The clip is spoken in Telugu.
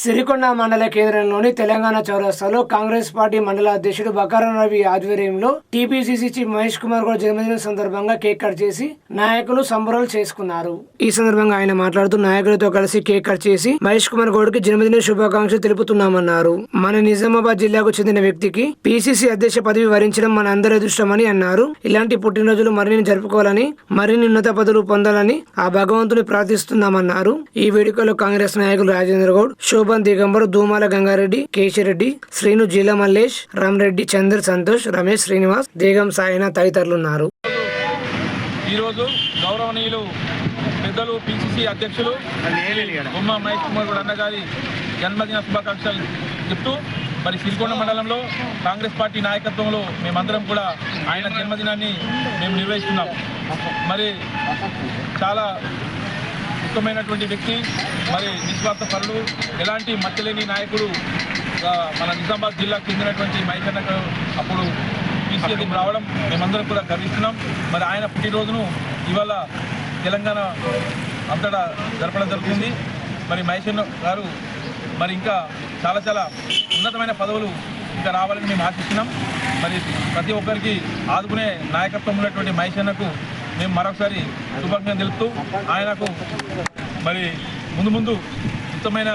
సిరికొండ మండల కేంద్రంలోని తెలంగాణ చౌరస్తాలో కాంగ్రెస్ పార్టీ మండల అధ్యక్షుడు బకారం రవి ఆధ్వర్యంలో టీపీసీసీ చీఫ్ మహేష్ కుమార్ గౌడ్ జన్మదిన సందర్భంగా కేక్ కట్ చేసి నాయకులు సంబరాలు చేసుకున్నారు. ఈ సందర్భంగా ఆయన మాట్లాడుతూ నాయకులతో కలిసి కేక్ కట్ చేసి మహేష్ కుమార్ గౌడ్కి జన్మదిన శుభాకాంక్షలు తెలుపుతున్నామన్నారు. మన నిజామాబాద్ జిల్లాకు చెందిన వ్యక్తికి పీసీసీ అధ్యక్ష పదవి వరించడం మన అందరి అదృష్టమని అన్నారు. ఇలాంటి పుట్టినరోజులు మరిన్ని జరుపుకోవాలని మరిన్ని ఉన్నత పదవులు పొందాలని ఆ భగవంతుని ప్రార్థిస్తున్నామన్నారు. ఈ వేడుకలో కాంగ్రెస్ నాయకులు రాజేంద్ర గౌడ్ శోభ శోభన్ దిగంబరు దూమాల గంగారెడ్డి కేశిరెడ్డి శ్రీను జీల మల్లేష్ రామరెడ్డి చంద్ర సంతోష్ రమేష్ శ్రీనివాస్ దేగం సాయిన తదితరులున్నారు. ఈరోజు గౌరవనీయులు పెద్దలు పిసిసి అధ్యక్షులు బొమ్మ మహేష్ కుమార్ గౌడ్ అన్నగారి జన్మదిన శుభాకాంక్షలు చెప్తూ మరి సిరికొండ మండలంలో కాంగ్రెస్ పార్టీ నాయకత్వంలో మేమందరం కూడా ఆయన జన్మదినాన్ని మేము నిర్వహిస్తున్నాం. మరి చాలా ఉత్తమమైనటువంటి వ్యక్తి మరి నిస్వార్థ పనులు ఎలాంటి మచ్చలేని నాయకుడు మన నిజామాబాద్ జిల్లాకు చెందినటువంటి మైకన్నకు అప్పుడు పీసీఎది రావడం మేమందరం కూడా గర్విస్తున్నాం. మరి ఆయన పుట్టినరోజును ఇవాళ తెలంగాణ అంతటా జరపడం జరుగుతుంది. మరి మహేశ్వర గారు మరి ఇంకా చాలా చాలా ఉన్నతమైన పదవులు ఇంకా రావాలని మేము ఆశిస్తున్నాం. మరి ప్రతి ఒక్కరికి ఆదుకునే నాయకత్వం ఉన్నటువంటి మహేశ్వరకు మేము మరొకసారి శుభాకాంక్షలు తెలుపుతూ ఆయనకు మరి ముందు ముందు ఉత్తమైన